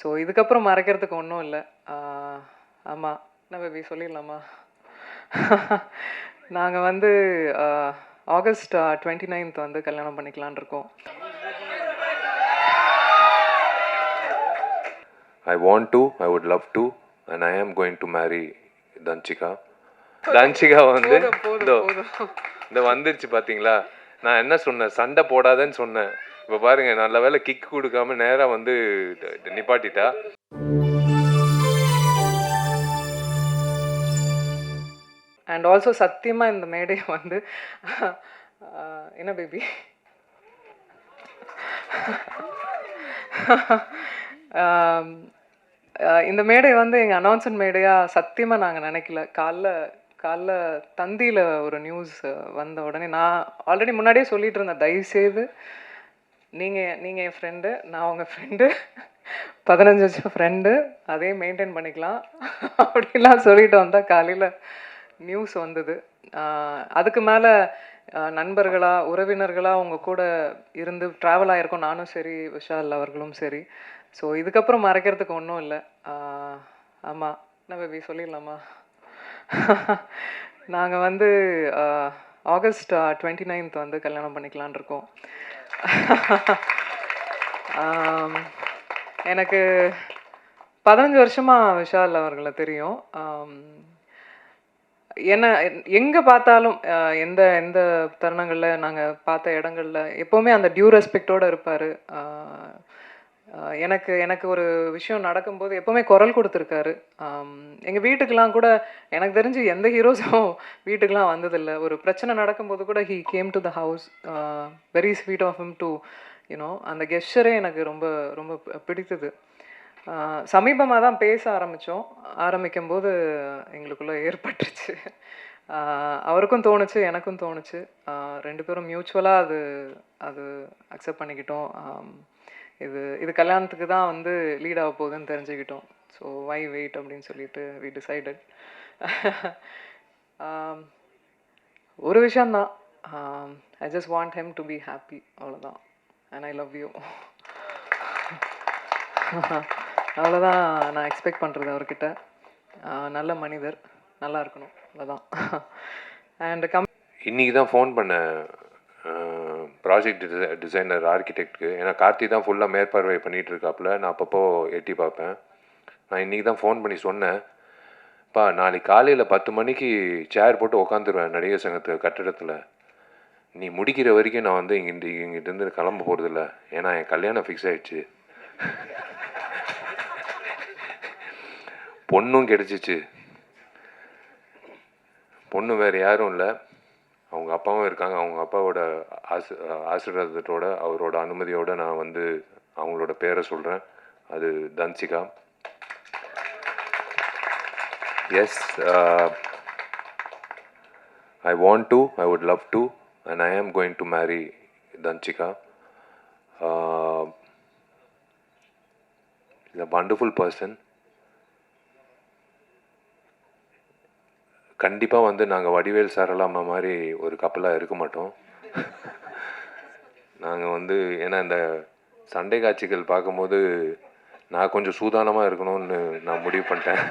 So இதுக்கப்புறம் மறைக்கிறதுக்கு ஒன்றும் இல்லை. ஆமாம் என்ன பேபி சொல்லிடலாமா? நாங்கள் வந்து ஆகஸ்ட் டுவெண்ட்டி நைன்த் வந்து கல்யாணம் பண்ணிக்கலான் இருக்கோம். I want to, I would love to, and I am going to marry Danchika. Dhanshika வந்து. இந்த வந்துருச்சு பாத்தீங்களா? நான் என்ன சொன்னேன்? சண்டை போடாதேன்னு சொன்னேன். இப்போ பாருங்க நல்ல வேளை கிக் கொடுக்காம நேராக வந்து நிப்பாட்டிட்டா. அண்ட் ஆல்சோ சத்தியமாக இந்த மேடையை வந்து என்ன பேபி இந்த மேடை வந்து எங்கள் அனௌன்ஸ்மெண்ட் மேடையாக சத்தியமாக நாங்கள் நினைக்கல. காலைல காலைல தந்தியில் ஒரு நியூஸ் வந்த உடனே நான் ஆல்ரெடி முன்னாடியே சொல்லிட்டு இருந்தேன் தயவுசெய்து நீங்கள் நீங்கள் என் ஃப்ரெண்டு நான் உங்கள் ஃப்ரெண்டு பதினஞ்சு வருஷம் ஃப்ரெண்டு அதே மெயின்டைன் பண்ணிக்கலாம். அப்படிலாம் சொல்லிட்டு வந்தால் காலையில் நியூஸ் வந்தது. அதுக்கு மேலே நண்பர்களாக உறவினர்களாக அவங்க கூட இருந்து ட்ராவல் ஆகிருக்கோம் நானும் சரி விஷால் அவர்களும் சரி. ஸோ இதுக்கப்புறம் மறைக்கிறதுக்கு ஒன்றும் இல்லை. ஆமாம் என்ன பேபி சொல்லிடலாமா? நாங்கள் வந்து ஆகஸ்ட் டுவெண்ட்டி நைன்த் வந்து கல்யாணம் பண்ணிக்கலான் இருக்கோம். எனக்கு பதினஞ்சு வருஷமாக விஷால் அவர்களை தெரியும். என்ன எங்கே பார்த்தாலும் எந்த எந்த தருணங்களில் நாங்கள் பார்த்த இடங்களில் எப்போவுமே அந்த டியூ ரெஸ்பெக்டோடு இருப்பார். எனக்கு எனக்கு ஒரு விஷயம் நடக்கும்போது எப்போவுமே குரல் கொடுத்துருக்காரு. எங்கள் வீட்டுக்கெலாம் கூட எனக்கு தெரிஞ்சு எந்த ஹீரோஸும் வீட்டுக்கெலாம் வந்ததில்லை. ஒரு பிரச்சனை நடக்கும்போது கூட he came to the house very sweet of him to you know அந்த கெஸ்டரே எனக்கு ரொம்ப ரொம்ப பிடித்தது. சமீபமாக தான் பேச ஆரம்பித்தோம் ஆரம்பிக்கும் போது எங்களுக்குள்ளே ஏற்பட்டுருச்சு. அவருக்கும் தோணுச்சு எனக்கும் தோணுச்சு. ரெண்டு பேரும் மியூச்சுவலாக அது அது அக்செப்ட் பண்ணிக்கிட்டோம். இது இது கல்யாணத்துக்கு தான் வந்து லீட் ஆக போகுதுன்னு தெரிஞ்சுக்கிட்டோம். ஸோ வை வெயிட் அப்படின்னு சொல்லிட்டு வி டிசைடட் um, ஒரு விஷயந்தான் I just want him to be happy அவ்வளோதான் அண்ட் ஐ லவ் யூ அவ்வளோதான் நான் எக்ஸ்பெக்ட் பண்ணுறது அவர்கிட்ட. Uh, நல்ல மனிதர். நல்லா இருக்கணும். அவ்வளோதான் அண்ட் கம் இன்னைக்கு தான் ஃபோன் பண்ணேன். ப்ராஜெக்ட் டிசைனர் ஆர்கிடெக்ட்க்கு ஏன்னா கார்த்தி தான் ஃபுல்லாக மேற்பார்வை பண்ணிகிட்டு இருக்காப்புல நான் அப்பப்போ எட்டி பார்ப்பேன். நான் இன்றைக்கி தான் ஃபோன் பண்ணி சொன்னேன். பா நாளைக்கு காலையில் பத்து மணிக்கு சேர் போட்டு உக்காந்துருவேன் நடிகர் சங்கத்து கட்டிடத்தில். நீ முடிக்கிற வரைக்கும் நான் வந்து இங்கே இங்கிட்டேருந்து கிளம்ப போகிறதில்ல ஏன்னா என் கல்யாணம் ஃபிக்ஸ் ஆகிடுச்சு பொண்ணும் கிடச்சிச்சு. பொண்ணு வேறு யாரும் இல்லை. அவங்க அப்பாவும் இருக்காங்க. அவங்க அப்பாவோட ஆசி ஆசீர்வாதத்தோட அவரோட அனுமதியோட நான் வந்து அவங்களோட பேரை சொல்கிறேன் அது Dhansika. Yes I want to I would love to and I am going to marry Dhansika is a wonderful person கண்டிப்பாக வந்து நாங்கள் வடிவேல் சரளாமா மாதிரி ஒரு கப்பலாக இருக்க மாட்டோம். நாங்கள் வந்து ஏன்னா இந்த சண்டை காட்சிகள் பார்க்கும்போது நான் கொஞ்சம் சூதானமாக இருக்கணும்னு நான் முடிவு பண்ணிட்டேன்.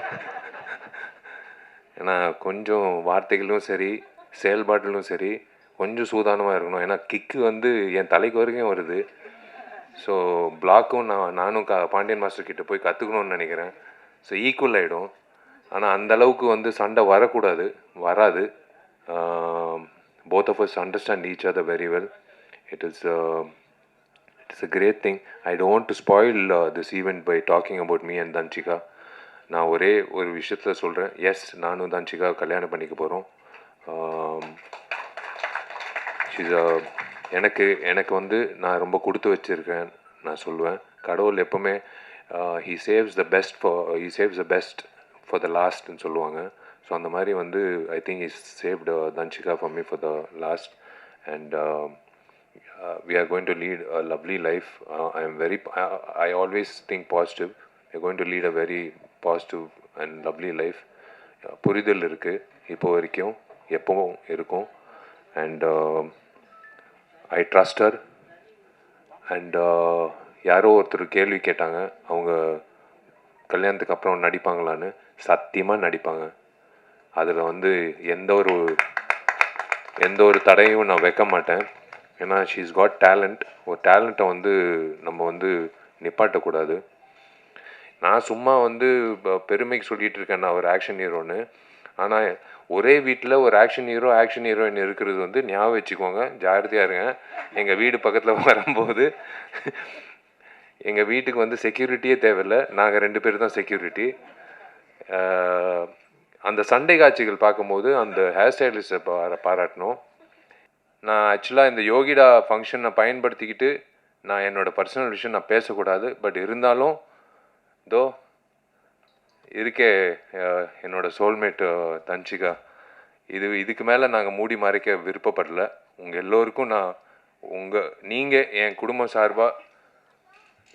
ஏன்னா கொஞ்சம் வார்த்தைகளும் சரி செயல்பாட்டிலும் சரி கொஞ்சம் சூதானமாக இருக்கணும். ஏன்னா கிக்கு வந்து என் தலைக்கு வரைக்கும் வருது. ஸோ பிளாக்கும் நான் நானும் கா பாண்டியன் மாஸ்டர் கிட்ட போய் கற்றுக்கணும்னு நினைக்கிறேன். ஸோ ஈக்குவல் ஆகிடும் ஆனால் அந்த அளவுக்கு வந்து சண்டை வரக்கூடாது வராது. Both of us understand each the very well it is it's a great thing I don't to spoil this event by talking about me and Dhanshika நான் ஒரே ஒரு விஷயத்த சொல்கிறேன் எஸ் நானும் தன்ஷிகா கல்யாணம் பண்ணிக்க போகிறோம் uh, எனக்கு எனக்கு வந்து நான் ரொம்ப கொடுத்து வச்சுருக்கேன் நான் சொல்லுவேன். கடவுள் எப்பவுமே he saves the best for he saves the best for the லாஸ்ட்னு சொல்லுவாங்க. ஸோ அந்த மாதிரி வந்து I think is saved Dhanshika for me for the last and we are going to lead a lovely life I am very I always think positive I going to lead a very positive and lovely life புரிதல் இருக்குது இப்போ வரைக்கும் எப்பவும் இருக்கும். And I trusted and யாரோ ஒருத்தர் கேள்வி கேட்டாங்க. அவங்க கல்யாணத்துக்கு அப்புறம் நடிப்பாங்களான்னு சத்தியமாக நடிப்பாங்க. அதில் வந்து எந்த ஒரு எந்த ஒரு தடையும் நான் வைக்க மாட்டேன். ஏன்னா ஷீஸ் காட் டேலண்ட் ஒரு டேலண்ட்டை வந்து நம்ம வந்து நிப்பாட்டக்கூடாது. நான் சும்மா வந்து ப- பெருமைக்கு சொல்லிகிட்டு இருக்கேன் நான் ஒரு ஆக்ஷன் ஹீரோன்னு ஆனால் ஒரே வீட்டில் ஒரு ஆக்ஷன் ஹீரோ ஆக்ஷன் ஹீரோயின் இருக்கிறது வந்து ஞாபகம் வச்சுக்கோங்க. ஜாகிரதையாக இருங்க. எங்கள் வீடு பக்கத்தில் வரும்போது எங்கள் வீட்டுக்கு வந்து செக்யூரிட்டியே தேவையில்லை. நாங்கள் ரெண்டு பேர் தான் செக்யூரிட்டி அந்த சண்டை காட்சிகள் பார்க்கும்போது அந்த ஹேர் ஸ்டைலிஸ்ட்டை பா பாராட்டணும். நான் ஆக்சுவலாக இந்த யோகிடா ஃபங்க்ஷனை பயன்படுத்திக்கிட்டு நான் என்னோடய பர்சனல் விஷயம் நான் பேசக்கூடாது. பட் இருந்தாலும் தோ இருக்கே என்னோடய சோல்மேட் தஞ்சிகா இது இதுக்கு மேலே நாங்கள் மூடி மறைக்க விருப்பப்படல. உங்கள் எல்லோருக்கும் நான் உங்கள் நீங்கள் என் குடும்பம் சார்பாக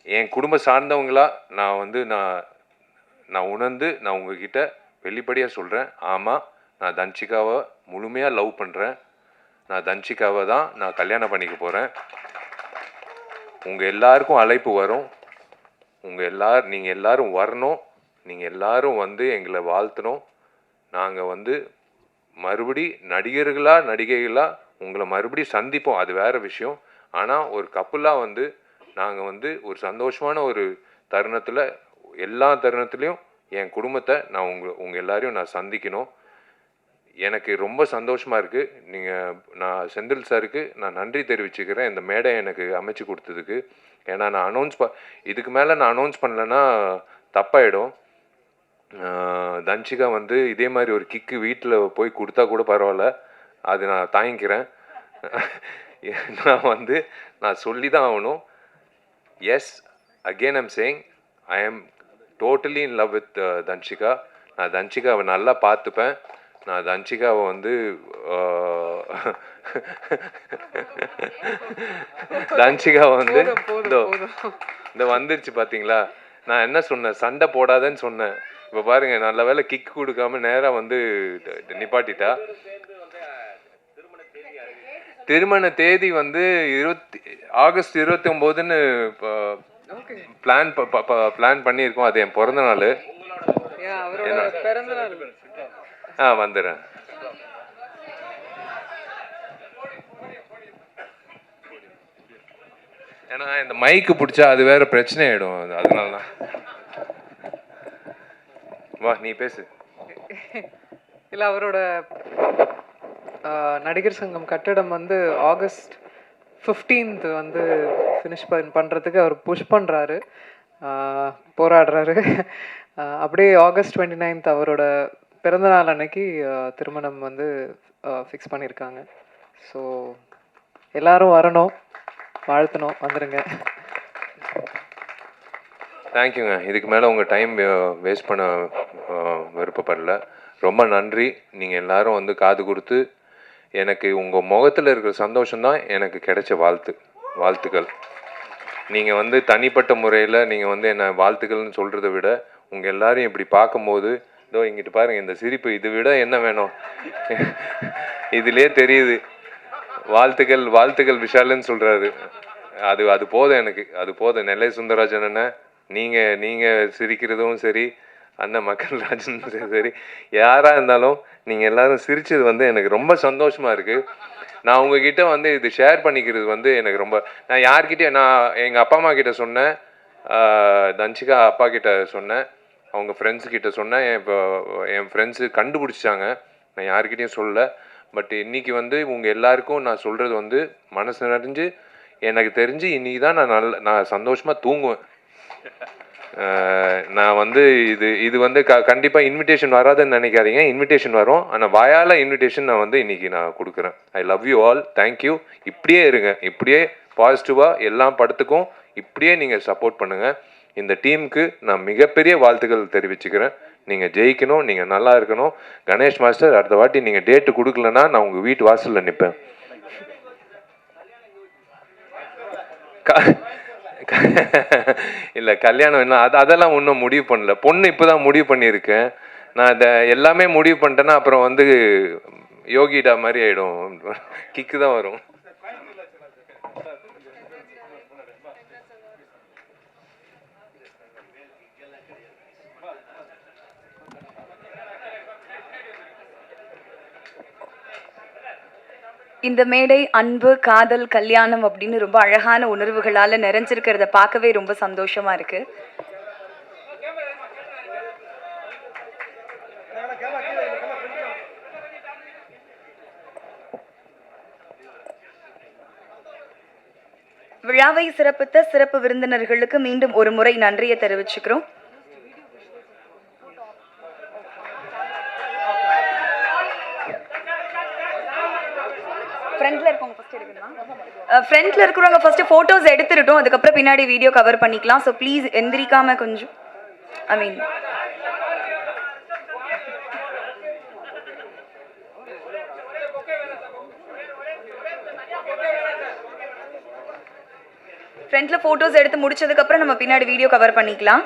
என் குடும்பம் சார்ந்தவங்களா நான் வந்து நான் நான் உணர்ந்து நான் உங்ககிட்ட வெளிப்படையாக சொல்கிறேன் ஆமாம் நான் தன்ஷிகாவை முழுமையாக லவ் பண்ணுறேன் நான் தன்ஷிகாவை தான் நான் கல்யாணம் பண்ணிக்க போகிறேன் உங்கள் எல்லாருக்கும் அழைப்பு வரும். உங்கள் எல்லார் நீங்கள் எல்லோரும் வரணும். நீங்கள் எல்லோரும் வந்து எங்களை வாழ்த்தணும். நாங்கள் வந்து மறுபடி நடிகர்களாக நடிகைகளாக உங்களை மறுபடி சந்திப்போம். அது வேறு விஷயம். ஆனால் ஒரு கப்புலாக வந்து நாங்கள் வந்து ஒரு சந்தோஷமான ஒரு தருணத்தில் எல்லா தருணத்துலேயும் என் குடும்பத்தை நான் உங்கள் உங்கள் எல்லாரையும் நான் சந்திக்கணும். எனக்கு ரொம்ப சந்தோஷமாக இருக்குது நீங்கள் நான் செந்தில் சாருக்கு நான் நன்றி தெரிவிச்சுக்கிறேன். இந்த மேடை எனக்கு அமைச்சு கொடுத்ததுக்கு. ஏன்னா நான் அனௌன்ஸ் ப இதுக்கு மேலே நான் அனௌன்ஸ் பண்ணலன்னா தப்பாயிடும். தன்ஷிகா வந்து இதே மாதிரி ஒரு கிக்கு வீட்டில் போய் கொடுத்தா கூட பரவாயில்ல. அது நான் தாங்கிக்கிறேன். நான் வந்து நான் சொல்லி தான் ஆகணும். Yes again I'm saying I am totally in love with Dhanshika நான் தன்ஷிகாவை நல்லா பார்த்துப்பேன். நான் தன்ஷிகாவை வந்து தன்ஷிகாவை வந்து இதோ போதும். இந்த வந்துருச்சு பாத்தீங்களா? நான் என்ன சொன்னேன்? சண்டை போடாதேன்னு சொன்னேன். இப்போ பாருங்க நல்ல வேளை கிக் கொடுக்காம நேரா வந்து நிப்பாட்டிட்டா. திருமண தேதி வந்து இருபத்தி ஆகஸ்ட் இருபத்தி ஒம்போதுன்னு ஓகே பிளான் பிளான் பண்ணியிருக்கோம். அது என் பிறந்த நாள். ஆ வந்துடுறேன். ஏன்னா இந்த மைக்கு பிடிச்சா அது வேற பிரச்சனை ஆயிடும் அது- அதனால தான் வா நீ பேசு. இல்லை அவரோட நடிகர் சங்கம் கட்டடம் வந்து ஆகஸ்ட் 15th வந்து ஃபினிஷ் பண் பண்ணுறதுக்கு அவர் புஷ் பண்ணுறாரு போராடுறாரு. அப்படியே ஆகஸ்ட் 29th அவரோட பிறந்தநாள் அன்னைக்கு திருமணம் வந்து ஃபிக்ஸ் பண்ணியிருக்காங்க ஸோ எல்லாரும் வரணும் வாழ்த்தணும் வந்துடுங்க தேங்க்யூங்க இதுக்கு மேலே உங்கள் டைம் வேஸ்ட் பண்ண விருப்பப்படல. ரொம்ப நன்றி. நீங்கள் எல்லாரும் வந்து காது கொடுத்து எனக்கு உங்கள் முகத்தில் இருக்கிற சந்தோஷம்தான் எனக்கு கிடைச்ச வாழ்த்து வாழ்த்துக்கள். நீங்கள் வந்து தனிப்பட்ட முறையில் நீங்கள் வந்து என்ன வாழ்த்துக்கள்னு சொல்கிறத விட உங்கள் எல்லாரையும் இப்படி பார்க்கும்போது இதோ இங்கிட்டு பாருங்கள் இந்த சிரிப்பு இதை விட என்ன வேணும்? இதிலே தெரியுது. வாழ்த்துக்கள் வாழ்த்துக்கள் விஷாலுன்னு சொல்கிறாரு அது அது போதும் எனக்கு. அது போதும். நெல்லை சுந்தரராஜன் என்ன நீங்கள் நீங்கள் சிரிக்கிறதும் சரி அண்ணன் மக்கள் ராஜன் சரி யாராக இருந்தாலும் நீங்கள் எல்லாரும் சிரிச்சது வந்து எனக்கு ரொம்ப சந்தோஷமாக இருக்குது நான் உங்ககிட்ட வந்து இது ஷேர் பண்ணிக்கிறது வந்து எனக்கு ரொம்ப நான் யார்கிட்ட நான் எங்கள் அப்பா அம்மா கிட்ட சொன்னேன். தன்சிகா அப்பா கிட்ட சொன்னேன். அவங்க ஃப்ரெண்ட்ஸ் கிட்ட சொன்னேன். என் இப்போ என் ஃப்ரெண்ட்ஸு கண்டுபிடிச்சாங்க நான் யார்கிட்டையும் சொல்லல. பட் இன்னைக்கு வந்து உங்கள் எல்லாருக்கும் நான் சொல்கிறது வந்து மனசு நிறைஞ்சு எனக்கு தெரிஞ்சு இன்னைக்கு தான் நான் நல்ல நான் சந்தோஷமாக தூங்குவேன். நான் வந்து இது இது வந்து க கண்டிப்பாக இன்விடேஷன் வராதுன்னு நினைக்காதீங்க. இன்விடேஷன் வரும். ஆனால் வாயால் இன்விடேஷன் நான் வந்து இன்னைக்கு நான் கொடுக்குறேன். I love you all thank you இப்படியே இருங்க. இப்படியே பாசிட்டிவாக எல்லா படத்துக்கும். இப்படியே நீங்கள் சப்போர்ட் பண்ணுங்கள் இந்த டீமுக்கு நான் மிகப்பெரிய வாழ்த்துக்கள் தெரிவிச்சுக்கிறேன். நீங்கள் ஜெயிக்கணும். நீங்கள் நல்லா இருக்கணும். கணேஷ் மாஸ்டர் அடுத்த வாட்டி நீங்கள் டேட்டு கொடுக்கலன்னா நான் உங்கள் வீட்டு வாசலில் நிற்பேன் இல்லை கல்யாணம் என்ன அது அதெல்லாம் ஒன்றும் முடிவு பண்ணல. பொண்ணு இப்போ தான் முடிவு பண்ணியிருக்கேன் நான் அதை எல்லாமே முடிவு பண்ணிட்டேன்னா அப்புறம் வந்து யோகிடா மாதிரி ஆகிடும் கிக்கு தான் வரும். இந்த மேடை அன்பு காதல் கல்யாணம் அப்படின்னு ரொம்ப அழகான உணர்வுகளால நிறைஞ்சிருக்கிறத பார்க்கவே ரொம்ப சந்தோஷமா இருக்கு. விழாவை சிறப்பித்த சிறப்பு விருந்தினர்களுக்கு மீண்டும் ஒரு முறை நன்றியை தெரிவிச்சுக்கிறோம் ஃப்ரண்ட்ல இருக்கவங்க ஃபர்ஸ்ட் எடுக்கணுமா ஃப்ரண்ட்ல இருக்கிறவங்க ஃபர்ஸ்ட் போட்டோஸ் எடுத்துட்டோம் அதுக்கப்புறம் பின்னாடி வீடியோ கவர் பண்ணிக்கலாம் ஸோ ப்ளீஸ் எந்திரிக்காம கொஞ்சம் ஐ மீன் ஃப்ரண்ட்ல போட்டோஸ் எடுத்து முடிச்சதுக்கப்புறம் நம்ம பின்னாடி வீடியோ கவர் பண்ணிக்கலாம்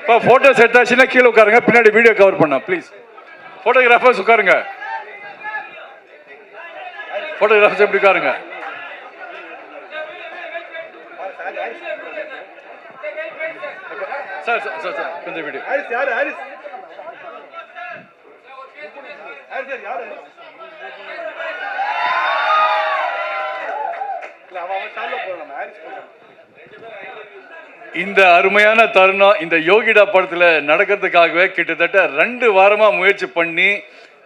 இப்போ ஃபோட்டோஸ் எடுத்தாச்சுன்னா கீழே உட்காருங்க. பின்னாடி வீடியோ கவர் பண்ணோம் ப்ளீஸ் ஃபோட்டோகிராஃபர்ஸ் உட்காருங்க. ஃபோட்டோகிராஃபர்ஸ் எப்படி உட்காருங்க? சார் சார் சார் சார் கொஞ்சம் வீடியோ இந்த அருமையான தருணம் இந்த யோகிடா படத்துல நடக்கிறதுக்காகவே கிட்டத்தட்ட ரெண்டு வாரமா முயற்சி பண்ணி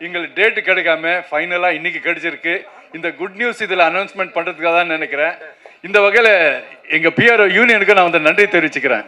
எங்களுக்கு டேட்டு கிடைக்காம ஃபைனலா இன்னைக்கு கிடைச்சிருக்கு. இந்த குட் நியூஸ் இதுல அனௌன்ஸ்மெண்ட் பண்றதுக்காக தான் நினைக்கிறேன். இந்த வகையில எங்க பிஆர்ஓ யூனியனுக்கு நான் வந்து நன்றி தெரிவிச்சுக்கிறேன்.